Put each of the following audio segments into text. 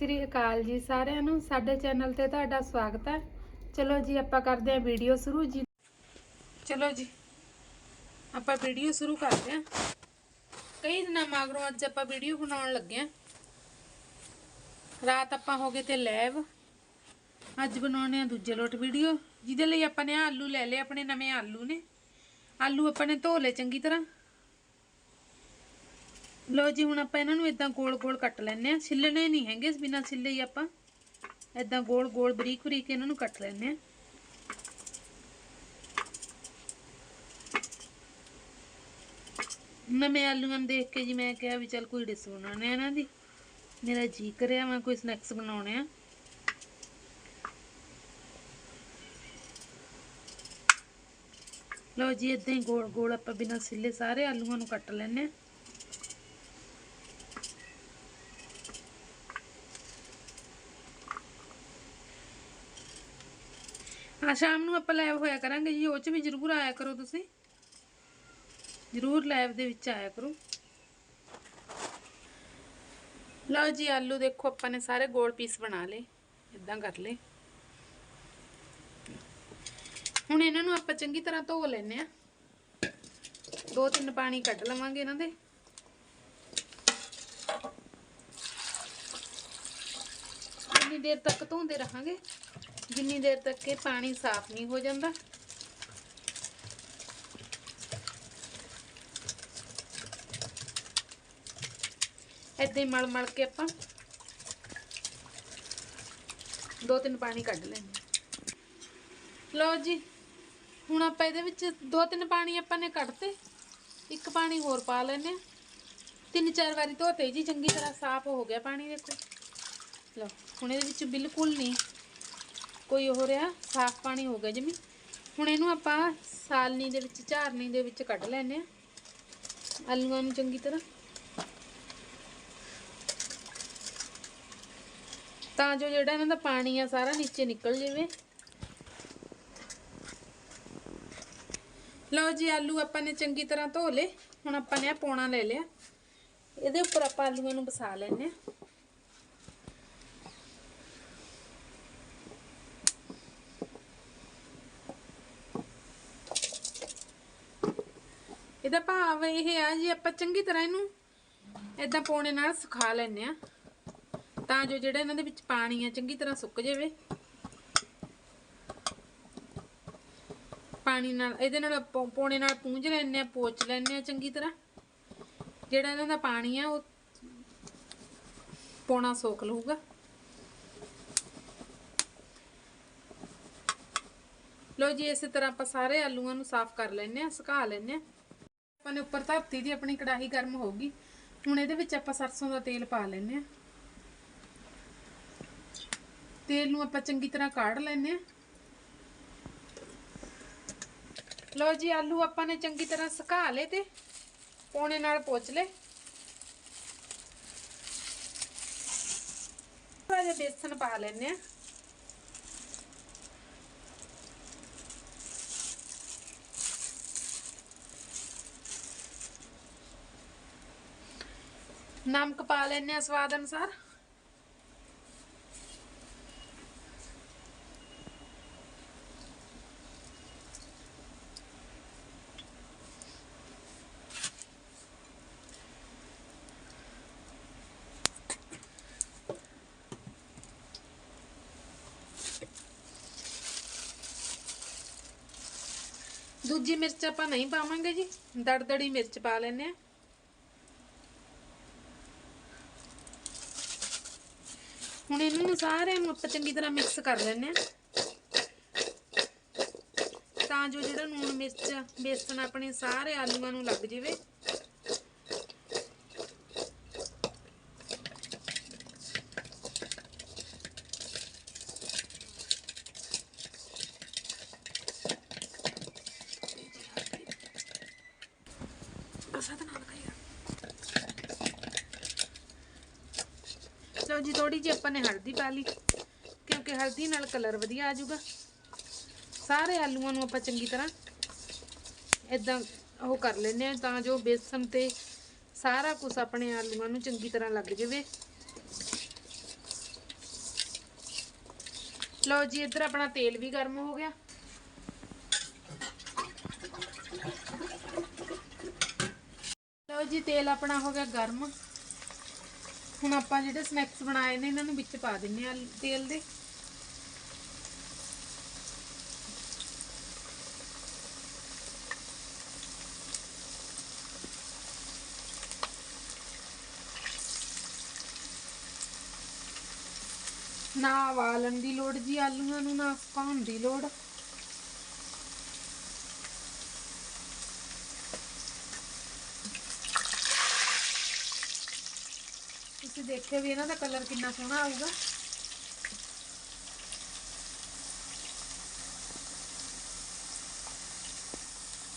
ਸ੍ਰੀ ਅਕਾਲ ਜੀ ਸਾਰਿਆਂ ਨੂੰ। ਸਾਡੇ ਚੈਨਲ ਤੇ ਤੁਹਾਡਾ ਸਵਾਗਤ ਹੈ। ਚਲੋ ਜੀ, ਆਪਾਂ ਕਰਦੇ ਹਾਂ ਵੀਡੀਓ ਸ਼ੁਰੂ। ਜੀ ਚਲੋ ਜੀ, ਆਪਾਂ ਵੀਡੀਓ ਸ਼ੁਰੂ ਕਰਦੇ ਹਾਂ। ਕਈ ਦਿਨਾਂ ਮਗਰੋਂ ਅੱਜ ਆਪਾਂ ਵੀਡੀਓ ਬਣਾਉਣ ਲੱਗੇ ਹਾਂ। ਰਾਤ ਆਪਾਂ ਹੋ ਗਏ ਤੇ ਲੈਵ। ਅੱਜ ਬਣਾਉਣੇ ਆ ਦੂਜੇ ਲੋਟ ਵੀਡੀਓ। ਜਿਹਦੇ ਲਈ ਆਪਾਂ ਨੇ ਆਲੂ ਲੈ ਲਏ, ਆਪਣੇ ਨਵੇਂ ਆਲੂ ਨੇ। ਆਲੂ ਆਪਾਂ ਨੇ ਧੋ ਲਏ ਚੰਗੀ ਤਰ੍ਹਾਂ। ਲੋ ਜੀ, ਹੁਣ ਆਪਾਂ ਇਹਨਾਂ ਨੂੰ ਇਦਾਂ ਗੋਲ-ਗੋਲ ਕੱਟ ਲੈਣੇ ਆ ਛਿੱਲਣੇ ਨਹੀਂ ਹੈਗੇ, ਬਿਨਾਂ ਛਿੱਲੇ ਹੀ ਆਪਾਂ ਇਦਾਂ ਗੋਲ-ਗੋਲ ਬਰੀਕ-ਬਰੀਕ ਇਹਨਾਂ ਨੂੰ ਕੱਟ ਲੈਣੇ ਆ ਨਵੇਂ ਆਲੂਆਂ ਨੂੰ ਦੇਖ ਕੇ ਜੀ ਮੈਂ ਕਿਹਾ ਵੀ ਚੱਲ ਕੋਈ ਡਿਸ਼ ਬਣਾਉਣੇ ਆ ਇਹਨਾਂ ਦੀ। ਮੇਰਾ ਜੀ ਕਰਿਆ, ਮੈਂ ਕੋਈ ਸਨੈਕਸ ਬਣਾਉਣੇ ਆ। ਲਓ ਜੀ ਇਦਾਂ ਹੀ ਗੋਲ-ਗੋਲ ਆਪਾਂ ਬਿਨਾਂ ਸਿੱਲੇ ਸਾਰੇ ਆਲੂਆਂ ਨੂੰ ਕੱਟ ਲੈਣੇ ਆ ਹਾਂ ਸ਼ਾਮ ਨੂੰ ਆਪਾਂ ਲਾਈਵ ਹੋਇਆ ਕਰਾਂਗੇ ਜੀ, ਉਹ ਚ ਵੀ ਜ਼ਰੂਰ ਆਇਆ ਕਰੋ ਤੁਸੀਂ। ਜ਼ਰੂਰ ਲਾਈਵ ਦੇ ਵਿੱਚ ਆਇਆ ਕਰੋ। ਲਓ ਜੀ, ਆਲੂ ਦੇਖੋ, ਆਪਾਂ ਨੇ ਸਾਰੇ ਗੋਲ ਪੀਸ ਬਣਾ ਲਏ। ਇਦਾਂ ਕਰ ਲਏ। ਹੁਣ ਇਹਨਾਂ ਨੂੰ ਆਪਾਂ ਚੰਗੀ ਤਰ੍ਹਾਂ ਧੋ ਲੈਨੇ ਆ ਦੋ ਤਿੰਨ ਪਾਣੀ ਕੱਢ ਲਵਾਂਗੇ ਇਹਨਾਂ ਦੇ। ਇੰਨੀ ਦੇਰ ਤੱਕ ਧੋਂਦੇ ਰਹਾਂਗੇ, ਜਿੰਨੀ ਦੇਰ ਤੱਕ ਇਹ ਪਾਣੀ ਸਾਫ਼ ਨਹੀਂ ਹੋ ਜਾਂਦਾ। ਏਦਾਂ ਹੀ ਮਲ ਮਲ ਕੇ ਆਪਾਂ ਦੋ ਤਿੰਨ ਪਾਣੀ ਕੱਢ ਲੈਣੇ ਲਓ ਜੀ, ਹੁਣ ਆਪਾਂ ਇਹਦੇ ਵਿੱਚ ਦੋ ਤਿੰਨ ਪਾਣੀ ਆਪਾਂ ਨੇ ਕੱਢਤੇ, ਇੱਕ ਪਾਣੀ ਹੋਰ ਪਾ ਲੈਨੇ ਆ ਤਿੰਨ ਚਾਰ ਵਾਰੀ ਧੋਤੇ ਜੀ, ਚੰਗੀ ਤਰ੍ਹਾਂ ਸਾਫ਼ ਹੋ ਗਿਆ ਪਾਣੀ ਦੇਖੋ ਲਓ, ਹੁਣ ਇਹਦੇ ਵਿੱਚ ਬਿਲਕੁਲ ਨਹੀਂ ਕੋਈ ਹੋ ਰਿਹਾ, ਸਾਫ਼ ਪਾਣੀ ਹੋ ਗਿਆ ਜਿਵੇਂ ਹੁਣ ਇਹਨੂੰ ਆਪਾਂ ਸਾਲਨੀ ਦੇ ਵਿੱਚ, ਝਾਰਨੀ ਦੇ ਵਿੱਚ ਕੱਢ ਲੈਨੇ ਆ ਆਲੂਆਂ ਨੂੰ ਚੰਗੀ ਤਰ੍ਹਾਂ। ਤਾਂ ਜੋ ਜਿਹੜਾ ਇਹਨਾਂ ਦਾ ਪਾਣੀ ਆ, ਸਾਰਾ ਨੀਚੇ ਨਿਕਲ ਜਾਵੇ। ਲਓ ਜੀ, ਆਲੂ ਆਪਾਂ ਨੇ ਚੰਗੀ ਤਰ੍ਹਾਂ ਧੋ ਲਏ। ਹੁਣ ਆਪਾਂ ਨੇ ਆ ਪੋਣਾ ਲੈ ਲਿਆ। ਇਹਦੇ ਉੱਪਰ ਆਪਾਂ ਆਲੂਆਂ ਨੂੰ ਵਸਾ ਲੈਨੇ ਆ ਇਹਦਾ ਭਾਵ ਇਹ ਆ ਜੀ, ਆਪਾਂ ਚੰਗੀ ਤਰ੍ਹਾਂ ਇਹਨੂੰ ਇਦਾਂ ਪੌਣੇ ਨਾਲ ਸੁਖਾ ਲੈਨੇ ਆ ਤਾਂ ਜੋ ਜਿਹੜਾ ਇਹਨਾਂ ਦੇ ਵਿੱਚ ਪਾਣੀ ਆ, ਚੰਗੀ ਤਰ੍ਹਾਂ ਸੁੱਕ ਜਾਵੇ। ਪਾਣੀ ਨਾਲ, ਇਹਦੇ ਨਾਲ ਪੌ- ਪੌਣੇ ਨਾਲ ਪੂੰਝ ਲੈਨੇ ਆ ਪੋਚ ਲੈਨੇ ਆ ਚੰਗੀ ਤਰ੍ਹਾਂ। ਜਿਹੜਾ ਇਹਨਾਂ ਦਾ ਪਾਣੀ ਆ, ਉਹ ਪੌਣਾ ਸੋਖ ਲਊਗਾ। ਲੋ ਜੀ, ਇਸੇ ਤਰ੍ਹਾਂ ਆਪਾਂ ਸਾਰੇ ਆਲੂਆਂ ਨੂੰ ਸਾਫ਼ ਕਰ ਲੈਨੇ ਆ ਸੁਕਾ ਲੈਨੇ ਆ ਆਪਾਂ ਨੇ ਉੱਪਰ ਧਰਤੀ ਦੀ ਆਪਣੀ ਕੜਾਹੀ ਗਰਮ ਹੋ ਗਈ ਹੁਣ ਇਹਦੇ ਵਿੱਚ ਆਪਾਂ ਸਰਸੋਂ ਦਾ ਤੇਲ ਪਾ ਲੈਨੇ ਆ ਤੇਲ ਨੂੰ ਆਪਾਂ ਚੰਗੀ ਤਰ੍ਹਾਂ ਕਾੜ ਲੈਨੇ ਆ ਲਓ ਜੀ, ਆਲੂ ਆਪਾਂ ਨੇ ਚੰਗੀ ਤਰ੍ਹਾਂ ਸੁਕਾ ਲਏ ਤੇ ਪੋਣੇ ਨਾਲ ਪੋਚ ਲਏ। ਥੋੜਾ ਜਿਹਾ ਬੇਸਨ ਪਾ ਲੈਨੇ ਆ ਨਮਕ ਪਾ ਲੈਨੇ ਆ ਸਵਾਦ ਅਨੁਸਾਰ ਦੂਜੀ ਮਿਰਚ ਆਪਾਂ ਨਹੀਂ ਪਾਵਾਂਗੇ ਜੀ ਦੜਦੜੀ ਮਿਰਚ ਪਾ ਲੈਨੇ ਆ ਹੁਣ ਇਹਨਾਂ ਨੂੰ ਸਾਰਿਆਂ ਨੂੰ ਆਪਾਂ ਚੰਗੀ ਤਰ੍ਹਾਂ ਮਿਕਸ ਕਰ ਲੈਨੇ ਆ ਤਾਂ ਜੋ ਜਿਹੜਾ ਨੂਣ ਮਿਰਚ, ਬੇਸਣ ਆਪਣੇ ਸਾਰੇ ਆਲੂਆਂ ਨੂੰ ਲੱਗ ਜਾਵੇ। ਅਸਾਂ ਤਾਂ ਨਾਲ ਖਾਈਗਾ ਜੀ ਥੋੜੀ ਜਿਹੀ ਆਪਾਂ ਨੇ ਹਲਦੀ ਪਾ ਲਈ, ਕਿਉਂਕਿ ਹਲਦੀ ਨਾਲ ਕਲਰ ਵਧੀਆ ਆ ਜਾਊਗਾ। ਸਾਰੇ ਆਲੂਆਂ ਨੂੰ ਆਪਾਂ ਚੰਗੀ ਤਰ੍ਹਾਂ ਇਦਾਂ ਉਹ ਕਰ ਲੈਨੇ ਆ ਤਾਂ ਜੋ ਬੇਸਨ ਤੇ ਸਾਰਾ ਕੁਝ ਆਪਣੇ ਆਲੂਆਂ ਨੂੰ ਚੰਗੀ ਤਰ੍ਹਾਂ ਲੱਗ ਜਾਵੇ। ਲਓ ਜੀ, ਇੱਧਰ ਆਪਣਾ ਤੇਲ ਵੀ ਗਰਮ ਹੋ ਗਿਆ। ਲਓ ਜੀ, ਤੇਲ ਆਪਣਾ ਹੋ ਗਿਆ ਗਰਮ। ਹੁਣ ਆਪਾਂ ਜਿਹੜੇ ਸਨੈਕਸ ਬਣਾਏ ਨੇ, ਇਹਨਾਂ ਨੂੰ ਵਿੱਚ ਪਾ ਦਿੰਨੇ ਆ ਤੇਲ ਦੇ। ਨਾ ਵਾਲਣ ਦੀ ਲੋੜ ਜੀ, ਆਲੂਆਂ ਨੂੰ ਨਾ ਪਕਾਉਣ ਦੀ ਲੋੜ। ਤੁਸੀਂ ਦੇਖਿਓ ਵੀ ਇਹਨਾਂ ਦਾ ਕਲਰ ਕਿੰਨਾ ਸੋਹਣਾ ਆਊਗਾ।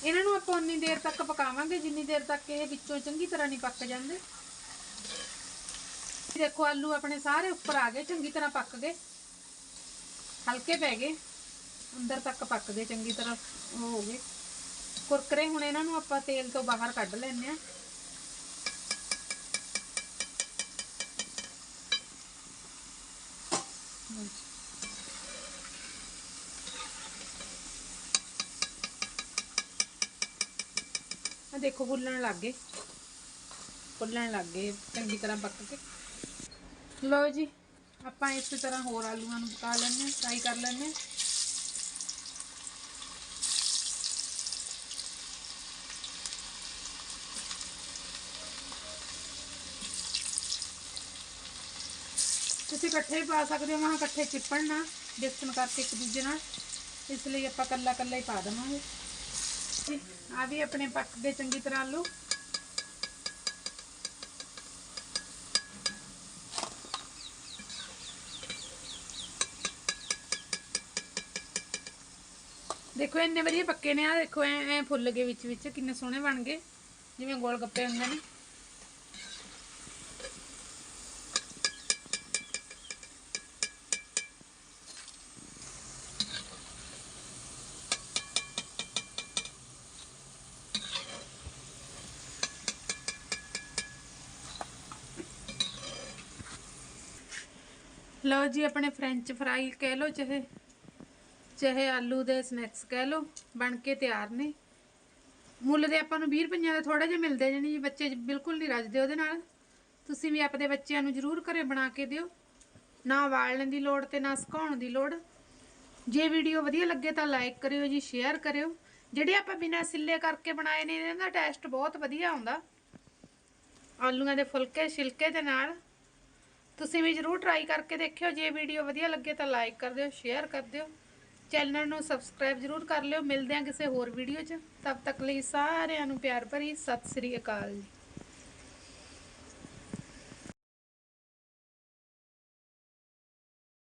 ਇਹਨਾਂ ਨੂੰ ਆਪਾਂ ਉਨੀ ਦੇਰ ਤੱਕ ਪਕਾਵਾਂਗੇ, ਜਿੰਨੀ ਦੇਰ ਤੱਕ ਇਹ ਵਿੱਚੋਂ ਚੰਗੀ ਤਰ੍ਹਾਂ ਨਹੀਂ ਪੱਕ ਜਾਂਦੇ। ਦੇਖੋ, ਆਲੂ ਆਪਣੇ ਸਾਰੇ ਉੱਪਰ ਆ ਗਏ, ਚੰਗੀ ਤਰ੍ਹਾਂ ਪੱਕ ਗਏ। ਹਲਕੇ ਪੈ ਗਏ। ਅੰਦਰ ਤੱਕ ਪੱਕ ਗਏ, ਚੰਗੀ ਤਰ੍ਹਾਂ ਉਹ ਹੋ ਗਏ। ਕੁਰਕਰੇ ਹੁਣ ਇਹਨਾਂ ਨੂੰ ਆਪਾਂ ਤੇਲ ਤੋਂ ਬਾਹਰ ਕੱਢ ਲੈਣੇ ਆ ਆ ਦੇਖੋ, ਫੁੱਲਣ ਲੱਗ ਗਏ। ਫੁੱਲਣ ਲੱਗ ਗਏ, ਚੰਗੀ ਤਰ੍ਹਾਂ ਪੱਕ ਕੇ। ਲਓ ਜੀ, ਆਪਾਂ ਇਸੇ ਤਰ੍ਹਾਂ ਹੋਰ ਆਲੂਆਂ ਨੂੰ ਪਕਾ ਲੈਣੇ ਫਰਾਈ ਕਰ ਲੈਣੇ ਤੁਸੀਂ ਇਕੱਠੇ ਵੀ ਪਾ ਸਕਦੇ ਹੋ ਮਹਾਂ ਇਕੱਠੇ ਚਿਪਣ ਨਾ ਡਿਸਟਨ ਕਰਕੇ ਇੱਕ ਦੂਜੇ ਨਾਲ। ਇਸ ਲਈ ਆਪਾਂ ਕੱਲਾ ਕੱਲਾ ਹੀ ਪਾ ਦੇਵਾਂਗੇ। ਆ ਵੀ ਆਪਣੇ ਪੱਕ ਗਏ ਚੰਗੀ ਤਰ੍ਹਾਂ ਆਲੂ। ਦੇਖੋ, ਇੰਨੇ ਵਧੀਆ ਪੱਕੇ ਨੇ ਆ ਦੇਖੋ, ਐ ਐ ਫੁੱਲ ਗਏ ਵਿੱਚ ਵਿੱਚ, ਕਿੰਨੇ ਸੋਹਣੇ ਬਣ ਗਏ। ਜਿਵੇਂ ਗੋਲ ਗੱਪੇ ਹੁੰਦੇ ਨੇ। ਲਓ ਜੀ, ਆਪਣੇ ਫ੍ਰੈਂਚ ਫਰਾਈ ਕਹਿ ਲਓ, ਚਾਹੇ ਚਾਹੇ ਆਲੂ ਦੇ ਸਨੈਕਸ ਕਹਿ ਲਓ, ਬਣ ਕੇ ਤਿਆਰ ਨੇ। ਮੁੱਲ ਦੇ ਆਪਾਂ ਨੂੰ 20 ਰੁਪਈਆਂ ਦੇ ਥੋੜੇ ਜਿਹੇ ਮਿਲਦੇ ਜਾਨੀ ਜੀ, ਬੱਚੇ ਬਿਲਕੁਲ ਨਹੀਂ ਰੱਜਦੇ ਉਹਦੇ ਨਾਲ। ਤੁਸੀਂ ਵੀ ਆਪਣੇ ਬੱਚਿਆਂ ਨੂੰ ਜ਼ਰੂਰ ਘਰੇ ਬਣਾ ਕੇ ਦਿਓ। ਨਾ ਵਾਲਣ ਦੀ ਲੋੜ ਤੇ ਨਾ ਸੁਕਾਉਣ ਦੀ ਲੋੜ। ਜੇ ਵੀਡੀਓ ਵਧੀਆ ਲੱਗੇ ਤਾਂ ਲਾਈਕ ਕਰਿਓ ਜੀ ਸ਼ੇਅਰ ਕਰਿਓ। ਜਿਹੜੇ ਆਪਾਂ ਬਿਨਾਂ ਸਿੱਲੇ ਕਰਕੇ ਬਣਾਏ ਨੇ, ਇਹਨਾਂ ਦਾ ਟੇਸਟ ਬਹੁਤ ਵਧੀਆ ਆਉਂਦਾ। ਆਲੂਆਂ ਦੇ ਫੁਲਕੇ, ਛਿਲਕੇ ਦੇ ਨਾਲ। ਤੁਸੀਂ ਵੀ ਜਰੂਰ ਟਰਾਈ ਕਰਕੇ ਦੇਖਿਓ, ਜੇ ਵੀਡੀਓ ਵਧੀਆ ਲੱਗੇ ਤਾਂ ਲਾਈਕ ਕਰ ਦਿਓ ਸ਼ੇਅਰ ਕਰ ਦਿਓ। ਚੈਨਲ ਨੂੰ ਸਬਸਕ੍ਰਾਈਬ ਜਰੂਰ ਕਰ ਲਿਓ। ਮਿਲਦੇ ਹਾਂ ਕਿਸੇ ਹੋਰ ਵੀਡੀਓ 'ਚ। ਤਦ ਤੱਕ ਲਈ ਸਾਰਿਆਂ ਨੂੰ ਪਿਆਰ ਭਰੀ, ਸਤਿ ਸ੍ਰੀ ਅਕਾਲ ਜੀ।